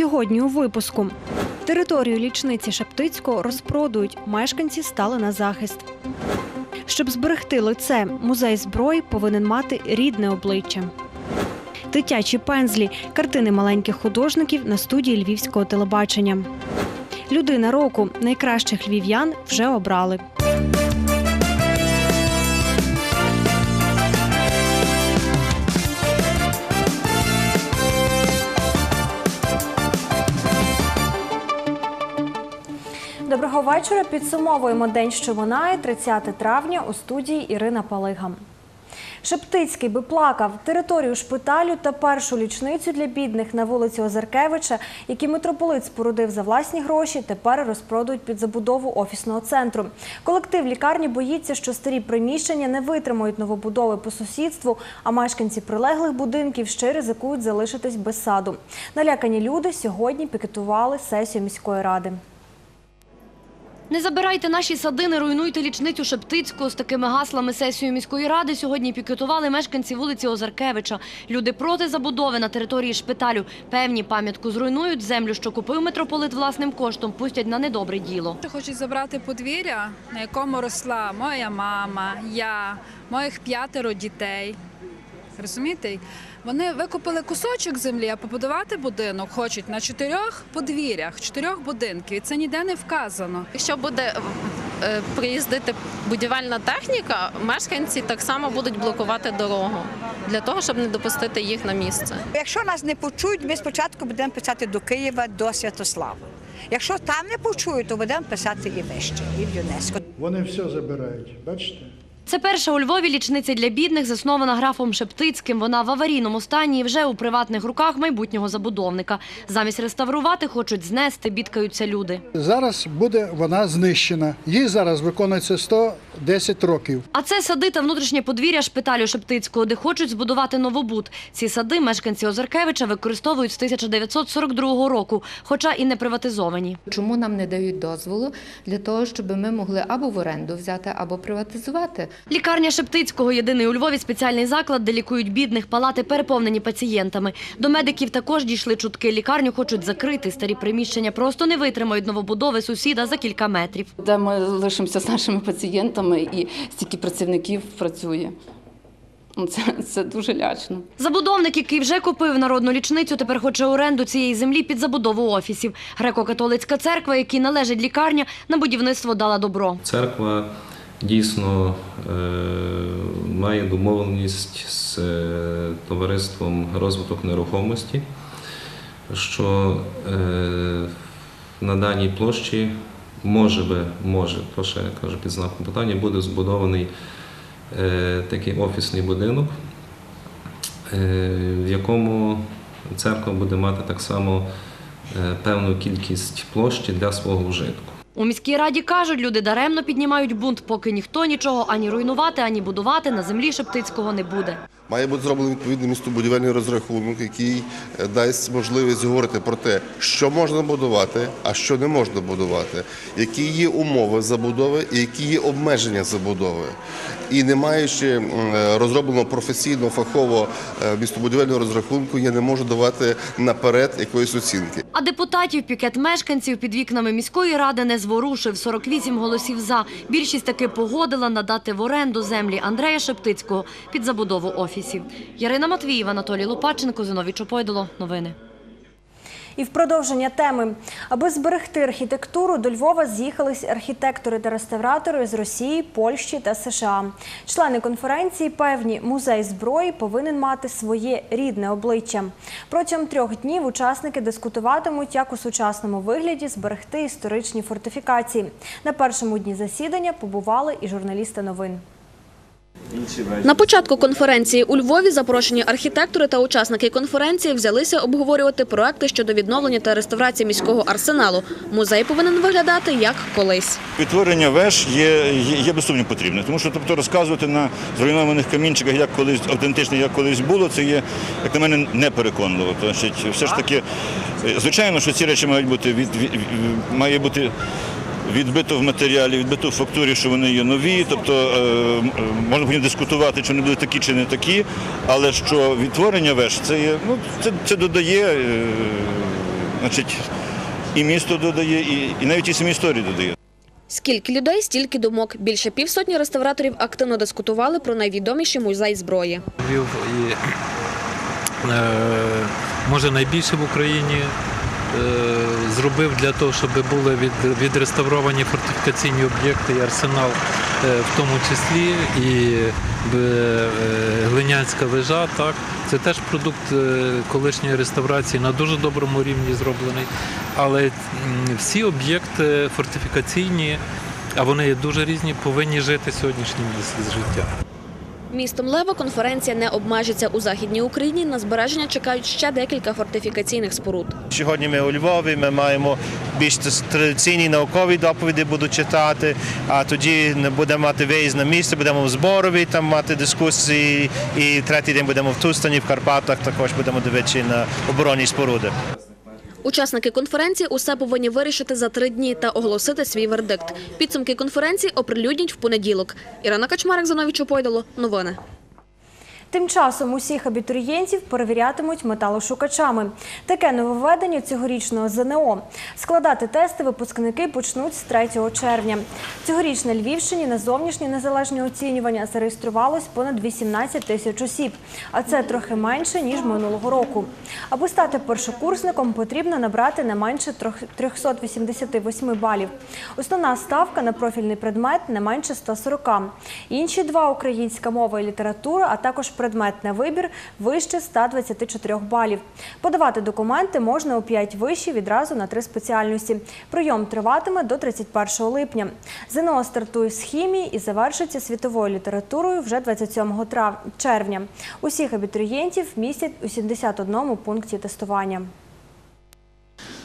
Сьогодні у випуску територію лічниці Шептицького розпродують. Мешканці стали на захист. Щоб зберегти лице, музей зброї повинен мати рідне обличчя. Дитячі пензлі, картини маленьких художників на студії львівського телебачення. Людина року найкращих львів'ян вже обрали. Доброго вечора. Підсумовуємо день, що минає 30 травня у студії Ірина Палига. Шептицький би плакав територію шпиталю та першу лічницю для бідних на вулиці Озаркевича, які митрополит спорудив за власні гроші, тепер розпродають під забудову офісного центру. Колектив лікарні боїться, що старі приміщення не витримають новобудови по сусідству, а мешканці прилеглих будинків ще ризикують залишитись без саду. Налякані люди сьогодні пікетували сесію міської ради. Не забирайте наші сади, не руйнуйте лічницю Шептицького. З такими гаслами сесію міської ради сьогодні пікетували мешканці вулиці Озаркевича. Люди проти забудови на території шпиталю. Певні пам'ятку зруйнують, землю, що купив митрополит власним коштом, пустять на недобре діло. Хочуть забрати подвір'я, на якому росла моя мама, я, моїх п'ятеро дітей. Розумієте? Вони викупили кусочок землі, а побудувати будинок хочуть на чотирьох подвір'ях, чотирьох будинків. І це ніде не вказано. Якщо буде е, приїздити будівельна техніка, мешканці так само будуть блокувати дорогу для того, щоб не допустити їх на місце. Якщо нас не почують, ми спочатку будемо писати до Києва, до Святослава. Якщо там не почують, то будемо писати і вище, і в ЮНЕСКО. Вони все забирають, бачите? Це перша у Львові лічниця для бідних, заснована графом Шептицьким. Вона в аварійному стані і вже у приватних руках майбутнього забудовника. Замість реставрувати хочуть знести, бідкаються люди. Зараз буде вона знищена. Їй зараз виконується 110 років. А це сади та внутрішнє подвір'я шпиталю Шептицького, де хочуть збудувати новобуд. Ці сади мешканці Озаркевича використовують з 1942 року, хоча і не приватизовані. Чому нам не дають дозволу для того, щоб ми могли або в оренду взяти, або приватизувати? Лікарня Шептицького єдиний у Львові спеціальний заклад, де лікують бідних, палати переповнені пацієнтами. До медиків також дійшли чутки. Лікарню хочуть закрити. Старі приміщення просто не витримають новобудови сусіда за кілька метрів. де ми лишимося з нашими пацієнтами і стільки працівників працює. Ну, Це, це дуже лячно. Забудовник, який вже купив народну лічницю, тепер хоче оренду цієї землі під забудову офісів. Греко-католицька церква, якій належить лікарня, на будівництво дала добро. Церква дійсно е, має домовленість з е, товариством розвиток нерухомості, що е, на даній площі може би, може, то ще я кажу під знаком питання, буде збудований е, такий офісний будинок, е, в якому церква буде мати так само е, певну кількість площі для свого вжитку. У міській раді кажуть, люди даремно піднімають бунт, поки ніхто нічого ані руйнувати, ані будувати на землі Шептицького не буде. Має бути зроблений відповідний містобудівельний розрахунок, який е, дасть можливість говорити про те, що можна будувати, а що не можна будувати, які є умови забудови і які є обмеження забудови. І не маючи е, розробленого професійно фахово е, містобудівельного розрахунку, я не можу давати наперед якоїсь оцінки. А депутатів пікет мешканців під вікнами міської ради не зворушив. 48 голосів за. Більшість таки погодила надати в оренду землі Андрея Шептицького під забудову офісів. Ярина Матвіїв, Анатолій Лопаченко, Зиновій Чопойдоло. Новини. І в продовження теми, аби зберегти архітектуру, до Львова з'їхались архітектори та реставратори з Росії, Польщі та США. Члени конференції певні, музей зброї повинен мати своє рідне обличчя. Протягом трьох днів учасники дискутуватимуть, як у сучасному вигляді зберегти історичні фортифікації. На першому дні засідання побували і журналісти новин. На початку конференції у Львові запрошені архітектори та учасники конференції взялися обговорювати проекти щодо відновлення та реставрації міського арсеналу. Музей повинен виглядати як колись. Відтворення веж є, є, без сумніву потрібне, тому що тобто розказувати на зруйнованих камінчиках, як колись автентично, як колись було, це є, як на мене, непереконливо. Значить, все ж таки, е, звичайно, що ці речі мають бути від, від, від- має бути. Відбито в матеріалі, відбито в фактурі, що вони є нові, тобто е, е, можна потім дискутувати, чи вони були такі, чи не такі, але що відтворення веж це є, ну це, це додає е, значить, і місто додає, і, і навіть і самі історії додає. Скільки людей, стільки думок. Більше півсотні реставраторів активно дискутували про найвідоміший музей зброї. Львів і е, може найбільше в Україні зробив для того, щоб були від, відреставровані фортифікаційні об'єкти і арсенал, е, в тому числі і е, Глинянська вежа. Так. Це теж продукт е, колишньої реставрації на дуже доброму рівні зроблений. Але всі об'єкти фортифікаційні, а вони дуже різні, повинні жити сьогоднішнім життям. Містом Лева конференція не обмежиться у Західній Україні. На збереження чекають ще декілька фортифікаційних споруд. Сьогодні ми у Львові, ми маємо більш традиційні наукові доповіді буду читати, а тоді будемо мати виїзд на місце, будемо в Зборові там мати дискусії, і третій день будемо в Тустані, в Карпатах, також будемо дивитися на оборонні споруди. Учасники конференції усе повинні вирішити за три дні та оголосити свій вердикт. Підсумки конференції оприлюднять в понеділок. Ірина Качмарик, Зановічу Пойдало. Новини. Тим часом усіх абітурієнтів перевірятимуть металошукачами. Таке нововведення цьогорічного ЗНО. Складати тести випускники почнуть з 3 червня. Цьогоріч на Львівщині на зовнішнє незалежне оцінювання зареєструвалось понад 18 тисяч осіб, а це трохи менше ніж минулого року. Аби стати першокурсником, потрібно набрати не менше трьох- 388 балів. Основна ставка на профільний предмет не менше 140. Інші два українська мова і література, а також предмет на вибір вище 124 балів. Подавати документи можна у 5 вишів відразу на три спеціальності. Прийом триватиме до 31 липня. ЗНО стартує з хімії і завершиться світовою літературою вже 27 трав- червня. Усіх абітурієнтів містять у 71 пункті тестування.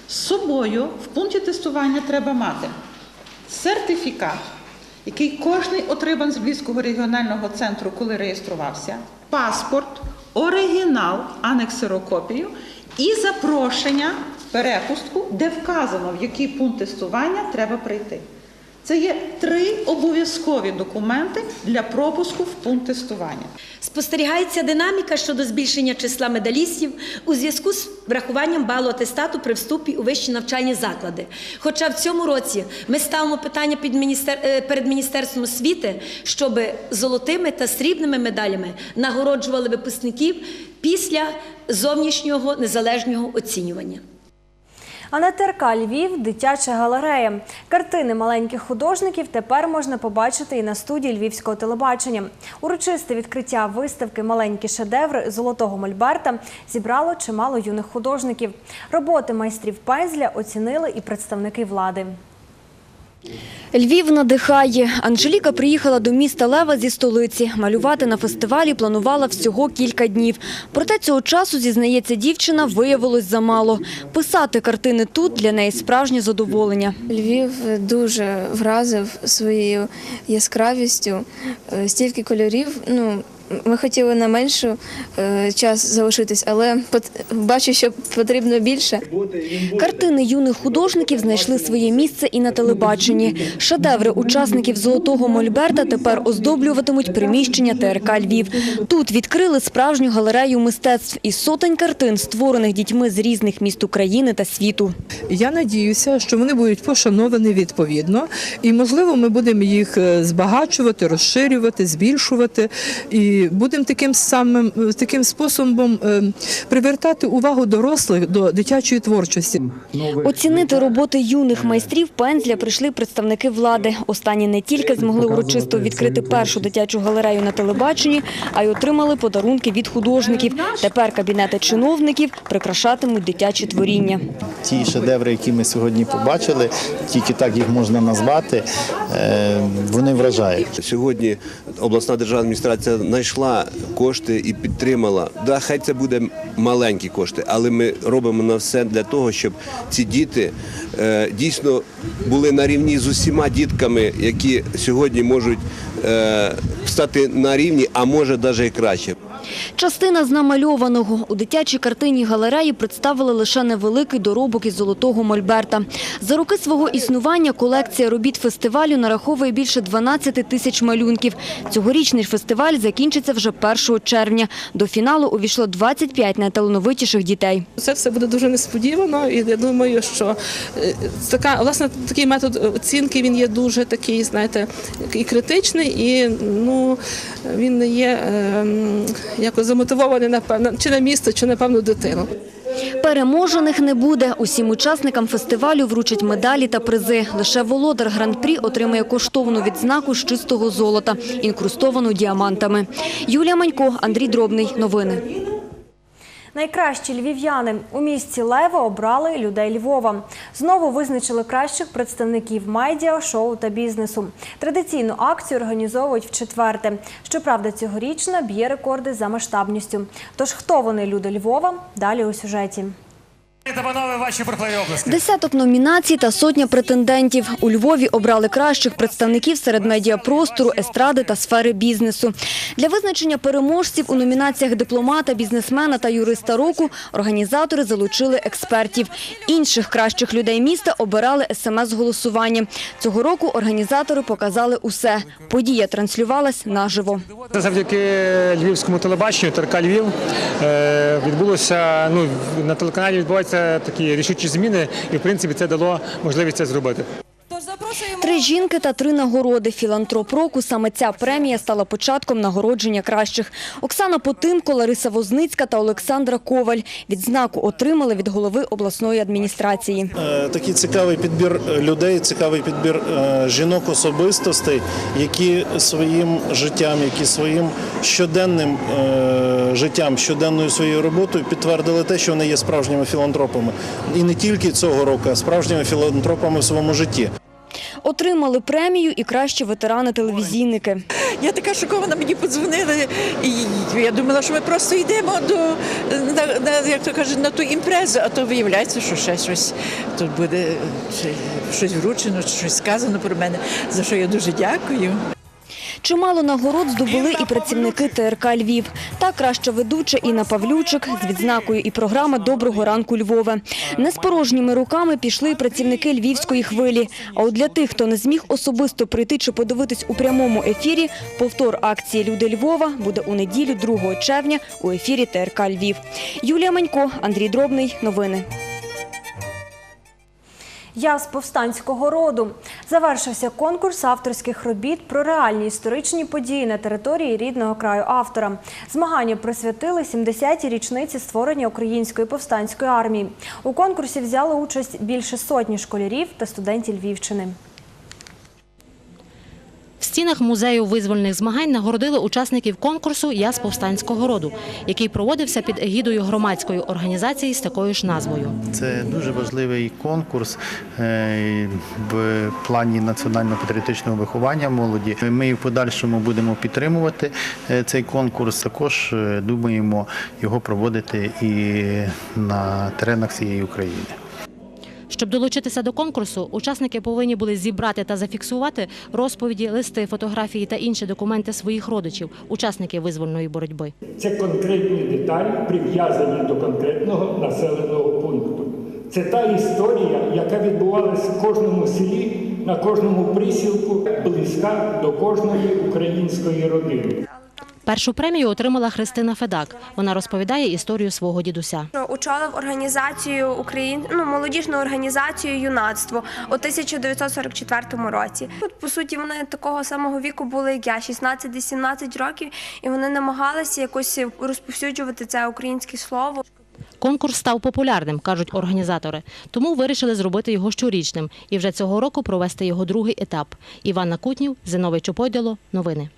З собою в пункті тестування треба мати сертифікат, який кожний отримав з Львівського регіонального центру, коли реєструвався, паспорт, оригінал, а не ксерокопію, і запрошення, перепустку, де вказано, в який пункт тестування треба прийти. Це є три обов'язкові документи для пропуску в пункт тестування. Спостерігається динаміка щодо збільшення числа медалістів у зв'язку з врахуванням балу атестату при вступі у вищі навчальні заклади. Хоча в цьому році ми ставимо питання під міністер... е, перед Міністерством освіти, щоб золотими та срібними медалями нагороджували випускників після зовнішнього незалежного оцінювання. А на ТРК Львів дитяча галерея. Картини маленьких художників тепер можна побачити і на студії львівського телебачення. Урочисте відкриття виставки Маленькі шедеври золотого мольберта зібрало чимало юних художників. Роботи майстрів пензля оцінили і представники влади. Львів надихає. Анжеліка приїхала до міста Лева зі столиці. Малювати на фестивалі планувала всього кілька днів. Проте цього часу, зізнається дівчина, виявилось замало. Писати картини тут для неї справжнє задоволення. Львів дуже вразив своєю яскравістю, е, стільки кольорів. Ну, ми хотіли на меншу е, час залишитись, але бачу, що потрібно більше. Картини юних художників знайшли своє місце і на телебаченні. Шедеври учасників золотого мольберта тепер оздоблюватимуть приміщення ТРК Львів. Тут відкрили справжню галерею мистецтв із сотень картин, створених дітьми з різних міст України та світу. Я надіюся, що вони будуть пошановані відповідно, і можливо, ми будемо їх е, збагачувати, розширювати, збільшувати, і будемо таким самим е, таким способом е, привертати увагу дорослих до дитячої творчості. Оцінити роботи юних майстрів пензля прийшли представники влади. Останні не тільки змогли урочисто відкрити першу дитячу галерею на телебаченні, а й отримали подарунки від художників. Тепер кабінети чиновників прикрашатимуть дитячі творіння. Ті шедеври, які ми сьогодні побачили, тільки так їх можна назвати, е, вони вражають. Сьогодні обласна державна адміністрація знайшла кошти і підтримала. Да, хай це буде маленькі кошти, але ми робимо на все для того, щоб ці діти е, дійсно були на рівні з усіма дітками, які сьогодні можуть е, стати на рівні, а може навіть і краще. Частина з намальованого. У дитячій картині галереї представили лише невеликий доробок із золотого мольберта. За роки свого існування колекція робіт фестивалю нараховує більше 12 тисяч малюнків. Цьогорічний фестиваль закінчиться вже 1 червня. До фіналу увійшло 25 найталановитіших дітей. Це все буде дуже несподівано, і я думаю, що е, така власне такий метод оцінки він є дуже такий, знаєте, і критичний, і ну він не є ем, якось замотивований напевно, чи на місто, чи напевно дитину. Переможених не буде. Усім учасникам фестивалю вручать медалі та призи. Лише володар гран-прі отримає коштовну відзнаку з чистого золота, інкрустовану діамантами. Юлія Манько, Андрій Дробний. Новини. Найкращі львів'яни у місті Лево обрали людей Львова. Знову визначили кращих представників медіа, шоу та бізнесу. Традиційну акцію організовують в четверте. Щоправда, цьогорічна б'є рекорди за масштабністю. Тож хто вони люди Львова? Далі у сюжеті. Та панове, ваші бурхливі обласки. Десяток номінацій та сотня претендентів. У Львові обрали кращих представників серед медіапростору, естради та сфери бізнесу. Для визначення переможців у номінаціях дипломата, бізнесмена та юриста року організатори залучили експертів. Інших кращих людей міста обирали смс-голосуванням. Цього року організатори показали усе. Подія транслювалась наживо. Завдяки львівському телебаченню ТРК Львів е, відбулося. Ну на телеканалі відбуваються такі рішучі зміни, і в принципі це дало можливість це зробити. Три жінки та три нагороди. Філантроп року. Саме ця премія стала початком нагородження кращих. Оксана Потимко, Лариса Возницька та Олександра Коваль. Відзнаку отримали від голови обласної адміністрації. Е, Такий цікавий підбір людей, цікавий підбір е, жінок особистостей, які своїм життям, які своїм щоденним е, життям, щоденною своєю роботою підтвердили те, що вони є справжніми філантропами. І не тільки цього року, а справжніми філантропами в своєму житті. Отримали премію і кращі ветерани-телевізійники. Я така шокована, мені подзвонили, і я думала, що ми просто йдемо до на, на як то кажуть, на ту імпрезу, а то виявляється, що ще щось тут буде чи щось вручено, щось сказано про мене, за що я дуже дякую. Чимало нагород здобули і працівники ТРК Львів. Та краща ведуча Інна Павлючик з відзнакою і програма Доброго ранку Львове. Не з порожніми руками пішли і працівники львівської хвилі. А от для тих, хто не зміг особисто прийти чи подивитись у прямому ефірі, повтор акції Люди Львова буде у неділю 2 червня у ефірі ТРК Львів. Юлія Манько, Андрій Дробний. Новини. Я з повстанського роду. Завершився конкурс авторських робіт про реальні історичні події на території рідного краю автора. Змагання присвятили 70-й річниці створення української повстанської армії. У конкурсі взяли участь більше сотні школярів та студентів Львівщини. Стінах музею визвольних змагань нагородили учасників конкурсу Я з повстанського роду, який проводився під егідою громадської організації з такою ж назвою. Це дуже важливий конкурс е, в плані національно-патріотичного виховання молоді. Ми в подальшому будемо підтримувати е, цей конкурс. Також е, думаємо його проводити і на теренах всієї України. Щоб долучитися до конкурсу, учасники повинні були зібрати та зафіксувати розповіді, листи, фотографії та інші документи своїх родичів, учасників визвольної боротьби. Це конкретні деталі, прив'язані до конкретного населеного пункту. Це та історія, яка відбувалася в кожному селі, на кожному присілку, близька до кожної української родини. Першу премію отримала Христина Федак. Вона розповідає історію свого дідуся. Очолив організацію Україн... ну, молодіжну організацію юнацтво у 1944 році. От, по суті, вони такого самого віку були, як я, 16-17 років, і вони намагалися якось розповсюджувати це українське слово. Конкурс став популярним, кажуть організатори, тому вирішили зробити його щорічним і вже цього року провести його другий етап. Іванна Кутнів, Зиновий Чоподіло. Новини.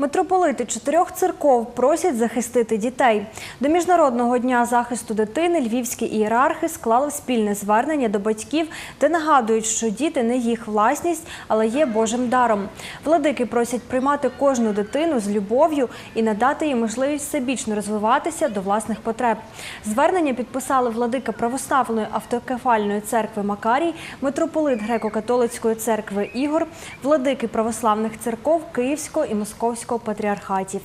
Митрополити чотирьох церков просять захистити дітей. До Міжнародного дня захисту дитини львівські ієрархи склали спільне звернення до батьків, де нагадують, що діти не їх власність, але є Божим даром. Владики просять приймати кожну дитину з любов'ю і надати їй можливість всебічно розвиватися до власних потреб. Звернення підписали владика православної автокефальної церкви Макарій, митрополит греко-католицької церкви Ігор, владики православних церков Київського і Московського патріархатів.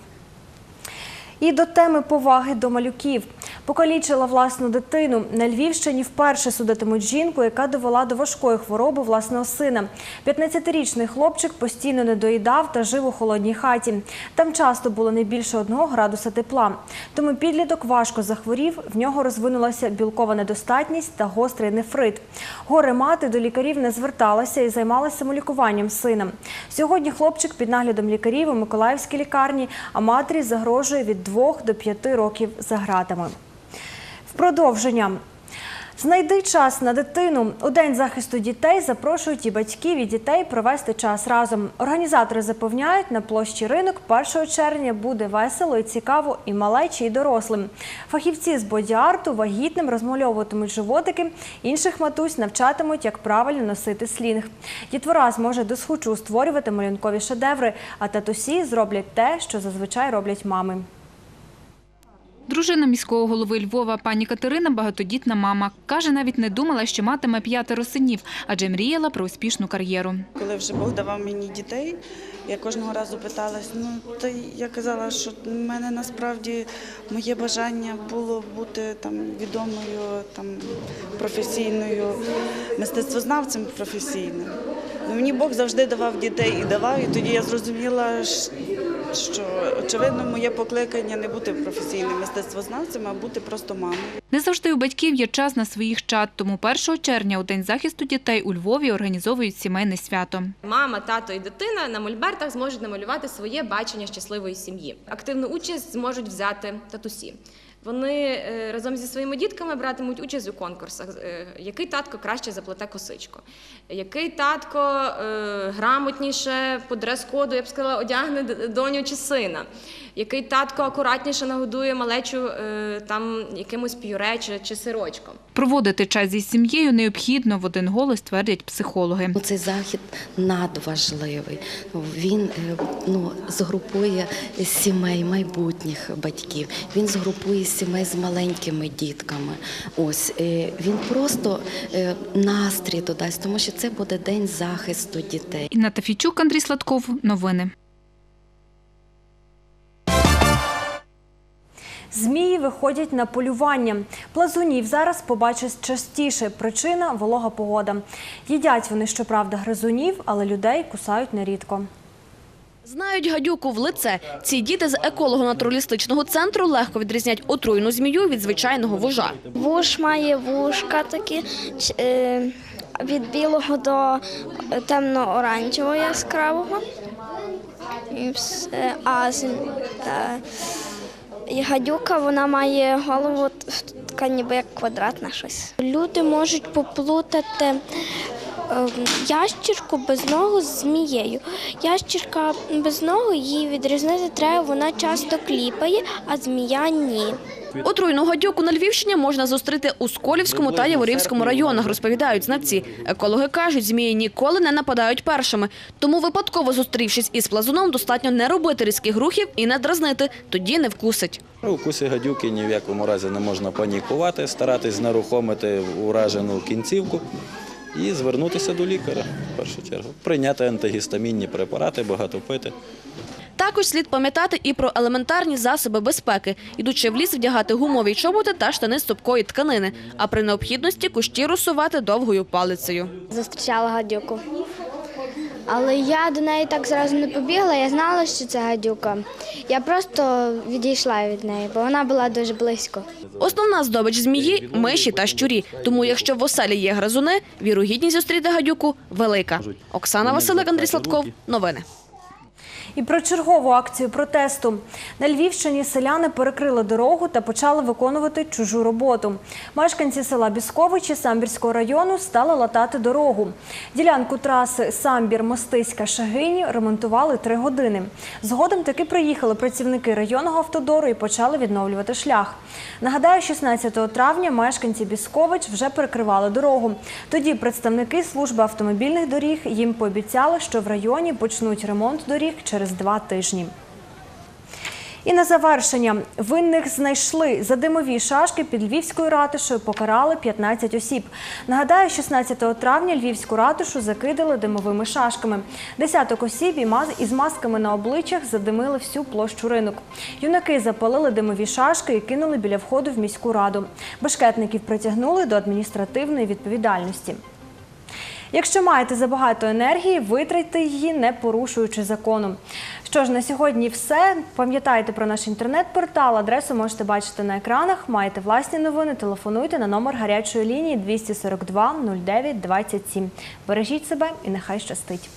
І до теми поваги до малюків. Покалічила власну дитину. На Львівщині вперше судитимуть жінку, яка довела до важкої хвороби власного сина. 15-річний хлопчик постійно не доїдав та жив у холодній хаті. Там часто було не більше одного градуса тепла. Тому підліток важко захворів, в нього розвинулася білкова недостатність та гострий нефрит. Горе мати до лікарів не зверталася і займалася самолікуванням сина. Сьогодні хлопчик під наглядом лікарів у Миколаївській лікарні, а матері загрожує від 2 до 5 років за гратами. Продовження. Знайди час на дитину. У день захисту дітей запрошують і батьків, і дітей провести час разом. Організатори запевняють, на площі ринок 1 червня буде весело і цікаво і малечі, і дорослим. Фахівці з боді-арту вагітним розмальовуватимуть животики, інших матусь навчатимуть, як правильно носити слінг. Дітвора зможе досхочу створювати малюнкові шедеври, а татусі зроблять те, що зазвичай роблять мами. Дружина міського голови Львова пані Катерина багатодітна мама. Каже, навіть не думала, що матиме п'ятеро синів, адже мріяла про успішну кар'єру. Коли вже Бог давав мені дітей, я кожного разу питалась, ну та я казала, що в мене насправді моє бажання було бути там відомою, там професійною мистецтвознавцем професійним. Ну, мені Бог завжди давав дітей і давав, і тоді я зрозуміла, що очевидно моє покликання не бути професійним мистецтвознавцем, а бути просто мамою. Не завжди у батьків є час на своїх чат, тому 1 червня у День захисту дітей у Львові організовують сімейне свято. Мама, тато і дитина на мольбертах зможуть намалювати своє бачення щасливої сім'ї. Активну участь зможуть взяти татусі. Вони е, разом зі своїми дітками братимуть участь у конкурсах. Е, Який татко краще заплете косичку, який татко е, грамотніше по дрес-коду, я б сказала, одягне доню чи сина, який татко акуратніше нагодує малечу там якимось пюре чи, чи сирочком. Проводити час зі сім'єю необхідно, в один голос твердять психологи. Цей захід надважливий. Він ну, згрупує сімей майбутніх батьків. Він згрупує сімей з маленькими дітками. Ось е, він просто е, настрій додасть, тому що це буде день захисту дітей. Інна Тафійчук, Андрій Сладков. Новини. Змії виходять на полювання. Плазунів зараз побачать частіше. Причина волога погода. Їдять вони, щоправда, гризунів, але людей кусають нерідко. Знають гадюку в лице. Ці діти з еколого-натуралістичного центру легко відрізнять отруйну змію від звичайного вужа. Вуш має вушка такі е, від білого до темно-оранжевого яскравого. І все. А е, і гадюка вона має голову така ніби як квадратна щось. Люди можуть поплутати ящірку без ногу з змією. Ящірка без ноги її відрізнити треба, вона часто кліпає, а змія ні. Отруйну гадюку на Львівщині можна зустріти у Сколівському та Яворівському районах, розповідають знавці. Екологи кажуть, змії ніколи не нападають першими. Тому випадково зустрівшись із плазуном, достатньо не робити різких рухів і не дразнити, тоді не вкусить. При укусі гадюки ні в якому разі не можна панікувати, старатись знерухомити уражену кінцівку і звернутися до лікаря в першу чергу. Прийняти антигістамінні препарати, багато пити. Також слід пам'ятати і про елементарні засоби безпеки, ідучи в ліс, вдягати гумові чоботи та штани з цупкої тканини, а при необхідності кущі розсувати довгою палицею. Зустрічала гадюку. Але я до неї так зразу не побігла, я знала, що це гадюка. Я просто відійшла від неї, бо вона була дуже близько. Основна здобич змії – миші та щурі. Тому якщо в оселі є гризуни, вірогідність зустріти гадюку велика. Оксана Василик, Андрій Сладков. Новини. І про чергову акцію протесту. На Львівщині селяни перекрили дорогу та почали виконувати чужу роботу. Мешканці села Бісковичі Самбірського району стали латати дорогу. Ділянку траси Самбір-Мостиська Шагині ремонтували три години. Згодом таки приїхали працівники районного автодору і почали відновлювати шлях. Нагадаю, 16 травня мешканці Біскович вже перекривали дорогу. Тоді представники служби автомобільних доріг їм пообіцяли, що в районі почнуть ремонт доріг через два тижні. І на завершення винних знайшли за димові шашки під Львівською ратушею покарали 15 осіб. Нагадаю, 16 травня Львівську ратушу закидали димовими шашками. Десяток осіб із масками на обличчях задимили всю площу ринок. Юнаки запалили димові шашки і кинули біля входу в міську раду. Бешкетників притягнули до адміністративної відповідальності. Якщо маєте забагато енергії, витратьте її, не порушуючи закону. Що ж, на сьогодні все. Пам'ятайте про наш інтернет-портал, адресу можете бачити на екранах. Маєте власні новини, телефонуйте на номер гарячої лінії 242 09 27. Бережіть себе і нехай щастить.